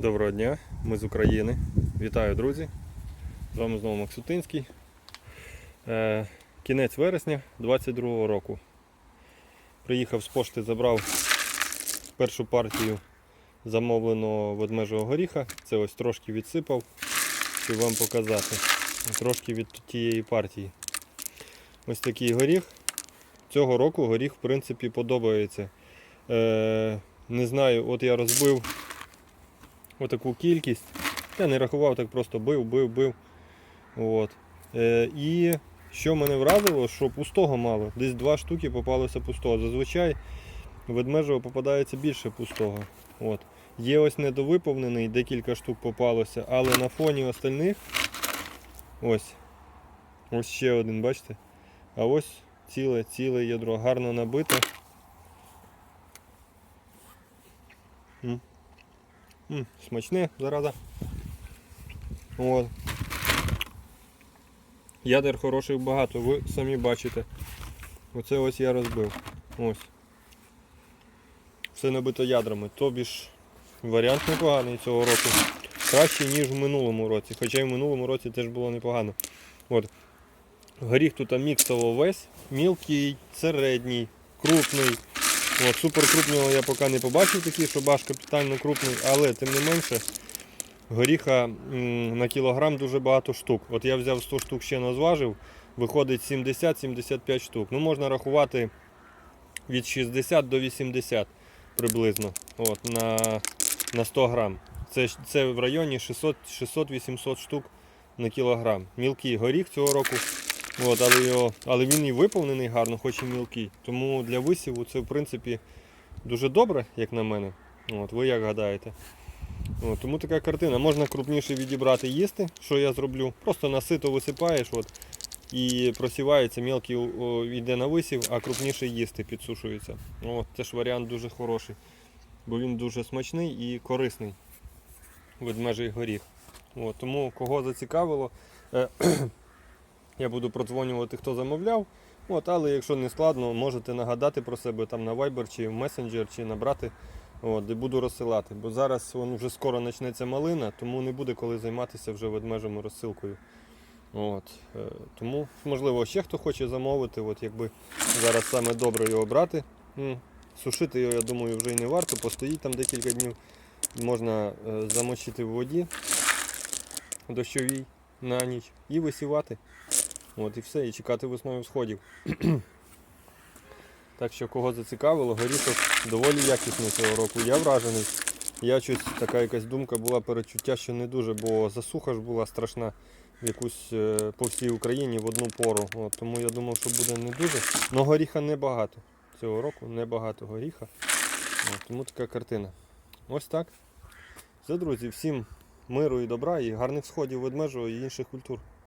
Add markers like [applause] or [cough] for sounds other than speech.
Доброго дня, ми з України. Вітаю, друзі! З вами знову Максутинський. Е, кінець вересня 22-го року. Приїхав з пошти, забрав першу партію замовленого ведмежого горіха. Це ось трошки відсипав, щоб вам показати. Трошки від тієї партії. Ось такий горіх. Цього року горіх, в принципі, подобається. Е, не знаю, от я розбив отаку кількість. Я не рахував, так просто бив, бив, бив. От. Е, і що мене вразило, що пустого мало. Десь два штуки попалося пустого. Зазвичай ведмежого попадається більше пустого. От. Є ось недовиповнений, декілька штук попалося, але на фоні остальних ось. Ось ще один, бачите? А ось ціле, ціле ядро, гарно набите. М. Смачне, зараза. От. Ядер хороших багато, ви самі бачите. Оце ось я розбив. Ось. Все набито ядрами. Тобі ж варіант непоганий цього року. Кращий, ніж в минулому році. Хоча й в минулому році теж було непогано. От. Горіх тут міксово весь. Мілкий, середній, крупний. От, супер крупного я поки не побачив такий, щоб аж капітально крупний, але тим не менше горіха на кілограм дуже багато штук. От я взяв 100 штук ще назважив, виходить 70-75 штук. Ну можна рахувати від 60 до 80 приблизно от, на, на 100 грам. Це, це в районі 600 600-800 штук на кілограм. Мілкий горіх цього року. От, але, його, але він і виповнений гарно, хоч і мілкий. Тому для висіву це в принципі дуже добре, як на мене. От, ви як гадаєте? От, тому така картина. Можна крупніше відібрати їсти, що я зроблю. Просто на сито висипаєш от, і просівається, мелкий о, йде на висів, а крупніше їсти підсушується. От, це ж варіант дуже хороший, бо він дуже смачний і корисний. Ведмежий горіх. От, тому кого зацікавило, е, я буду продзвонювати, хто замовляв. От, але якщо не складно, можете нагадати про себе там на Viber чи в Messenger, чи набрати, от, де буду розсилати. Бо зараз вон вже скоро почнеться малина, тому не буде коли займатися вже ведмежими розсилкою. От, е, тому, можливо, ще хто хоче замовити, от, якби зараз саме добре його брати. Сушити його, я думаю, вже і не варто, постоїть там декілька днів. Можна е, замочити в воді дощовій на ніч і висівати. От і все, і чекати весною сходів. [clears throat] так що кого зацікавило, горішок доволі якісний цього року. Я вражений. Я щось така якась думка була перечуття, що не дуже, бо засуха ж була страшна якусь е, по всій Україні в одну пору. От, тому я думав, що буде не дуже. Но горіха небагато. Цього року небагато горіха. От, тому така картина. Ось так. Все, друзі, всім миру і добра і гарних сходів ведмежого і інших культур.